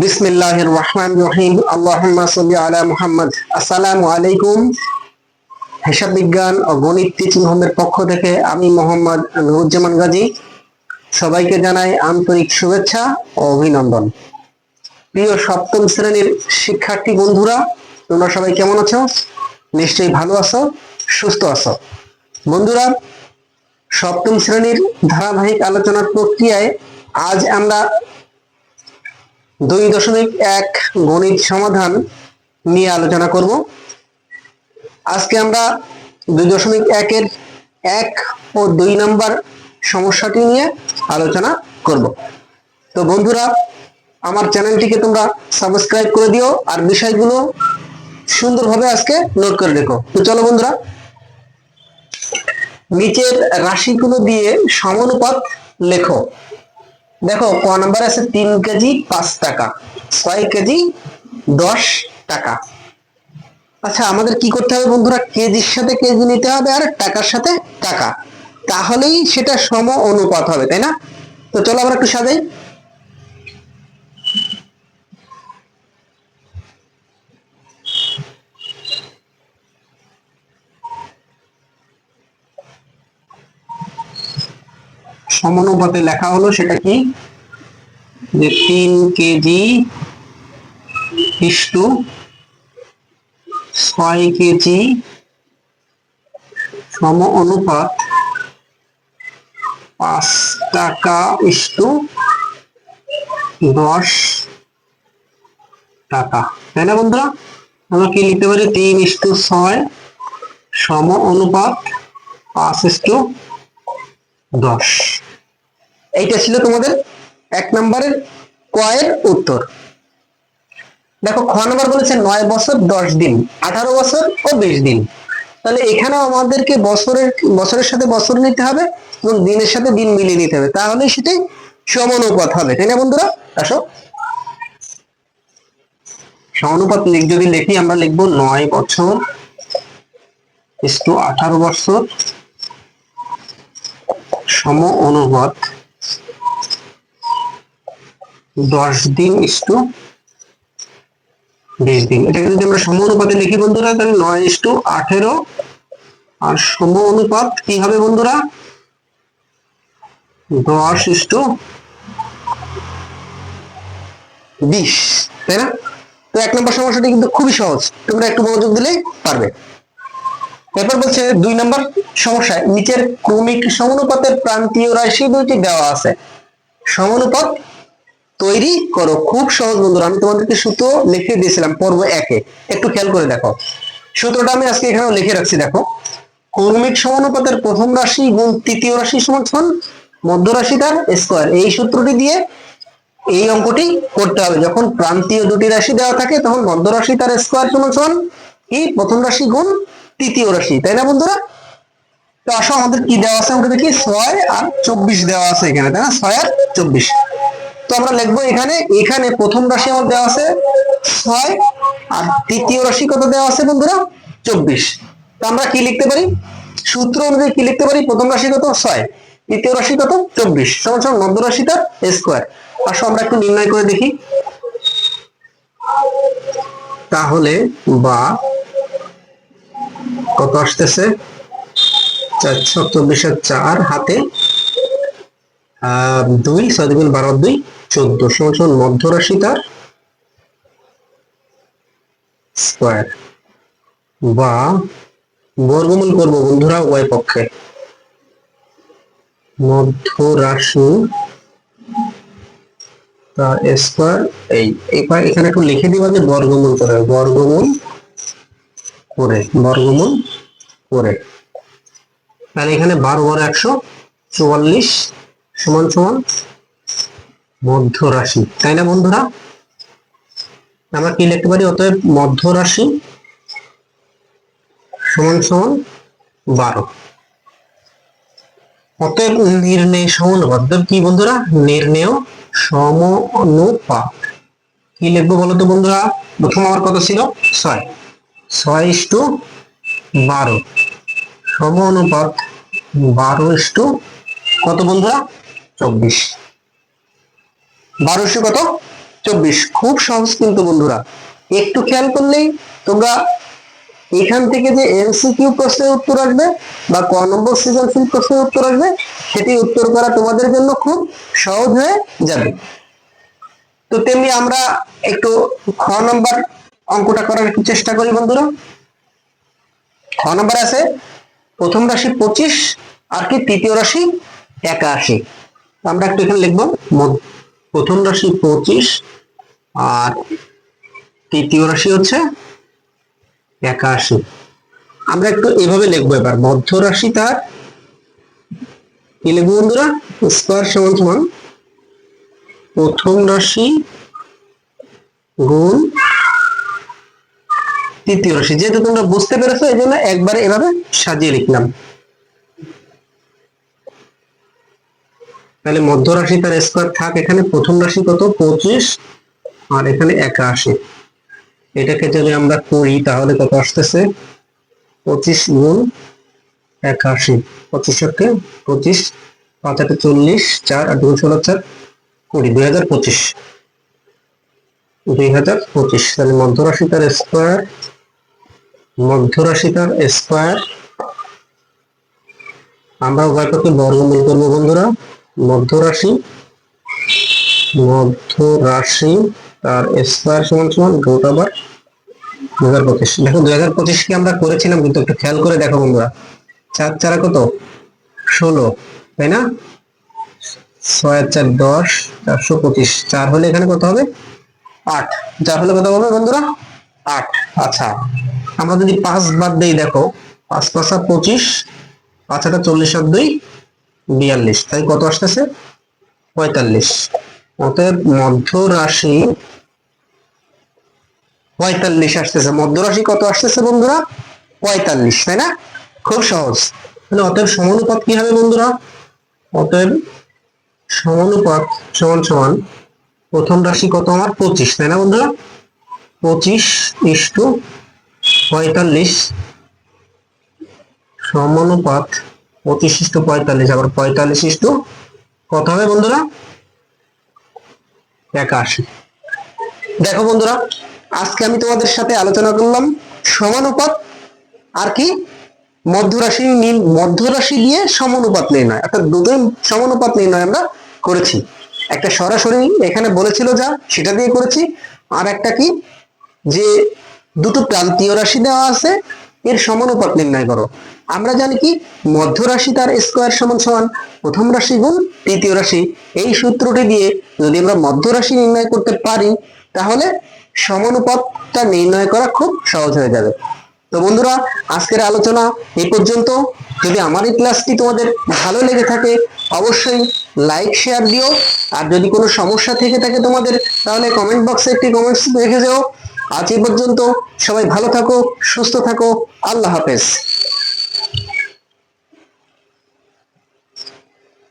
বিসমিল্লাহির রহমান রহিম। সাল্লি আলা মুহাম্মদ। আসসালামু আলাইকুম। হিসাব বিজ্ঞান ও গণিত পক্ষ থেকে আমি মোহাম্মদ নুরুজ্জামান গাজী। সবাইকে জানাই আন্তরিক শুভেচ্ছা ও অভিনন্দন। প্রিয় সপ্তম শ্রেণির শিক্ষার্থী বন্ধুরা, তোমরা সবাই কেমন আছো? নিশ্চয়ই ভালো আছো, সুস্থ আছো। বন্ধুরা, সপ্তম শ্রেণির ধারাবাহিক আলোচনার প্রক্রিয়ায় আজ আমরা দুই দশমিক এক গণিত সমাধান নিয়ে আলোচনা করব। আজকে আমরা দুই দশমিক একের এক ও দুই নাম্বার সমস্যাটি নিয়ে আলোচনা করব। তো বন্ধুরা, আমার চ্যানেলটিকে তোমরা সাবস্ক্রাইব করে দিও আর বিষয়গুলো সুন্দরভাবে আজকে নোট করে রেখো। তো চলো বন্ধুরা, নিচের রাশিগুলো দিয়ে সমানুপাত লেখো। দেখো, ক নাম্বার আছে তিন কেজি পাঁচ টাকা ছয় কেজি? দশ টাকা। আচ্ছা আমাদের কি করতে হবে বন্ধুরা? কেজির সাথে কেজি নিতে হবে আর টাকার সাথে টাকা। তাহলেই সেটা সম অনুপাত হবে, তাই না? তো চলো আমরা একটু সাজাই। সমানুপাতে লেখা হলো সেটা কি? যে তিন কেজি ইস্টু ছয় কেজি সম অনুপাত পাঁচ টাকা ইস্টু দশ টাকা। তাই না বন্ধুরা? আমরা কি লিখতে পারি? তিন ইস্টু ছয় সম অনুপাত পাঁচ ইস্টু দশ। এইটা ছিল তোমাদের এক নম্বরের কয়ের উত্তর। দেখো, খ নম্বর বলেছে নয় বছর, দশ দিন, আঠারো বছর ও বিশ দিন। তাহলে এখানেও আমাদেরকে বছরের বছরের সাথে বছর নিতে হবে এবং দিনের সাথে দিন মিলিয়ে নিতে হবে। তাহলে সেটাই সমানুপাত হবে, তাই না বন্ধুরা? আসো। সমানুপাত যদি লিখি, আমরা লিখব নয় বছর আঠারো বছর সম অনুপাত দশ দিন ইস্টু বিশ দিন। এটাকে যদি আমরা সম অনুপাতে লিখি বন্ধুরা, তাহলে নয় ইস্টু আঠেরো। আর সম অনুপাত কি হবে বন্ধুরা? দশ ইস্টু বিশ, তাই না? তো এক নম্বর সমস্যাটি কিন্তু খুবই সহজ। তোমরা একটু মনোযোগ দিলেই পারবে। এরপর বলছে দুই নম্বর সমস্যায় নিচের ক্রমিক সমানুপাতের প্রান্তীয় রাশি দুইটি দেওয়া আছে। সমানুপাত তৈরি করো। খুব সহজ বন্ধুরা, আমি তোমাদেরকে সূত্র লিখে দিয়েছিলাম পর্ব একে। একটু খেয়াল করে দেখো। সূত্রটা আমি আজকে এখানে লিখে রাখছি, দেখো। ক্রমিক সমানুপাতের প্রথম রাশি গুণ তৃতীয় রাশি সমান সমান মধ্য রাশি তার স্কোয়ার এই সূত্রটি দিয়ে এই অঙ্কটি করতে হবে। যখন প্রান্তীয় দুটি রাশি দেওয়া থাকে, তখন মধ্য রাশি তার স্কোয়ার সমান সমান কি? প্রথম রাশি গুণ তৃতীয় রাশি। তাই না বন্ধুরা? তো আসো, আমাদের কি দেওয়া আছে? আমরা দেখি ছয় আর চব্বিশ দেওয়া আছে এখানে, তাই না? ছয় আর চব্বিশ। তো আমরা লিখব এখানে এখানে প্রথম রাশি আমার দেওয়া আছে ছয়, আর তৃতীয় রাশি কত দেওয়া আছে বন্ধুরা? চব্বিশ। তো আমরা কি লিখতে পারি? সূত্র অনুযায়ী কি লিখতে পারি? প্রথম রাশি কত? ছয়। তৃতীয় রাশি কত? চব্বিশ। সমান সমান মধ্য রাশি তার স্কোয়ার আসো আমরা একটু নির্ণয় করে দেখি। তাহলে বা কত আসতেছে? চারশো চব্বিশের চার হাতে দুই ছয় বারো দুই, চোদ্দ সমান সমান মধ্য রাশি তার স্কোয়ার বা, বর্গমূল করব বন্ধুরা উভয় পক্ষে। মধ্য রাশি তার স্কোয়ার এই, এবার এখানে একটু লিখে দিবা যে বর্গমূল করে বর্গমূল করে বর্গমূল করে। তাহলে এখানে বারো বারো একশো চুয়াল্লিশ সমান সমান মধ্য রাশি তাই না বন্ধুরা? আমরা কি লিখতে পারি? অতএব মধ্য রাশি সমান সমান বারো। অতএব নির্ণয় সমানুপাত। অতএব কি বন্ধুরা? নির্ণয় সমানুপাত। কি লিখব বলো তো বন্ধুরা? প্রথম আমার কত ছিল? ছয়। ছয় ইস্টু বারো। সম অনুপাত বারো ইস্টু কত বন্ধুরা? চব্বিশ। বারো ইস্টু কত? চব্বিশ। খুব সহজ কিন্তু বন্ধুরা। একটু খেয়াল করলেই তোমরা এখান থেকে যে এমসিকিউ প্রশ্নের উত্তর আসবে বা ক নম্বর সৃজনশীল প্রশ্নের উত্তর আসবে, সেটি উত্তর করা তোমাদের জন্য খুব সহজ হয়ে যাবে। তো তেমনি আমরা একটু খ নম্বর অঙ্কটা করার চেষ্টা করি বন্ধুরা। খ নম্বর আছে, প্রথম রাশি পঁচিশ, আর কি তৃতীয় রাশি একাশি। আমরা একটু এখানে লিখব। প্রথম রাশি পঁচিশ, আর তৃতীয় রাশি হচ্ছে একাশি। আমরা একটু এভাবে লিখব এবার। মধ্য রাশি তার, কি লিখব বন্ধুরা? স্কোয়ার সমান সমান। প্রথম রাশি গুণ তৃতীয় রাশি। যেহেতু তোমরা বুঝতে পেরেছ, এই জন্য একবারে এভাবে সাজিয়ে লিখলাম। তাহলে মধ্য রাশি তার স্কোয়ার থাক, এখানে প্রথম রাশি কত? পঁচিশ। আর এখানে একাশি এটাকে যদি আমরা করি, তাহলে কত আসতেছে? পঁচিশ গুণ একাশি পঁচিশ হচ্ছে পঁচিশ, পাঁচ হাতে চল্লিশ, চার, আর দুই ষোলো, চার, কুড়ি। দুই হাজার পঁচিশ। দুই হাজার পঁচিশ। তাহলে মধ্যরাশি তার স্কোয়ার মধ্যরাশি তার স্কোয়ার আমরা উভয় পক্ষে বর্গমূল করব বন্ধুরা। মধ্যরাশি। মধ্যরাশি তার স্কোয়ার সমান সমান রুট আবার দুই হাজার পঁচিশ। দেখো দুই হাজার পঁচিশ কি আমরা করেছিলাম কিন্তু একটু খেয়াল করে দেখো বন্ধুরা। চার চারা কত? ষোলো, তাই না? ছয় চার দশ, চারশো পঁচিশ। চার হলে এখানে কত হবে? আট। চার হলে কত হবে বন্ধুরা? আট। আচ্ছা আমরা যদি পাঁচ বাদ দেই দেখো, পাঁচ পাঁচা পঁচিশ, পাঁচ হাজার চল্লিশ আর দুই বিয়াল্লিশ, তাই কত আসতেছে? পঁয়তাল্লিশ। অতএব মধ্য রাশি পঁয়তাল্লিশ আসতেছে। মধ্য রাশি কত আসতেছে বন্ধুরা? পঁয়তাল্লিশ, তাই না? খুব সহজ। তাহলে অতএব সমানুপাত কি হবে বন্ধুরা? অতএব সমানুপাত সমান সমান প্রথম রাশি কত আমার? পঁচিশ, তাই না বন্ধুরা? পঁচিশ ইস্টু পঁয়তাল্লিশ সমানুপাত পঁচিশ ইস্টু পঁয়তাল্লিশ, আবার পঁয়তাল্লিশ ইস্টু কত হবে বন্ধুরা? একাশি। দেখো বন্ধুরা, আজকে আমি তোমাদের সাথে আলোচনা করলাম সমানুপাত আর কি মধ্যরাশি মধ্যরাশি দিয়ে সমানুপাত নির্ণয়। অর্থাৎ দুটোই সমানুপাত নির্ণয় আমরা করেছি। একটা সরাসরি এখানে বলেছিল যা, সেটা দিয়ে করেছি। আর একটা কি, যে দুটো প্রান্তীয় রাশি দেওয়া আছে, এর সমানুপাত নির্ণয় করো। আমরা জানি কি? মধ্য রাশি তার স্কোয়ার সমান সমান প্রথম রাশি গুণ তৃতীয় রাশি। এই সূত্রটি দিয়ে যদি আমরা মধ্য রাশি নির্ণয় করতে পারি, তাহলে সমানুপাতটা নির্ণয় করা খুব সহজ হয়ে যাবে। তো বন্ধুরা, আজকের আলোচনা এই পর্যন্ত। যদি আমার এই ক্লাসটি তোমাদের ভালো লেগে থাকে, অবশ্যই লাইক শেয়ার দিও। আর যদি কোনো সমস্যা থেকে থাকে তোমাদের, তাহলে কমেন্ট বক্সে একটি কমেন্টস রেখে যাও। আজ এই পর্যন্ত সবাই ভালো থাকো, সুস্থ থাকো। আল্লাহ হাফেজ।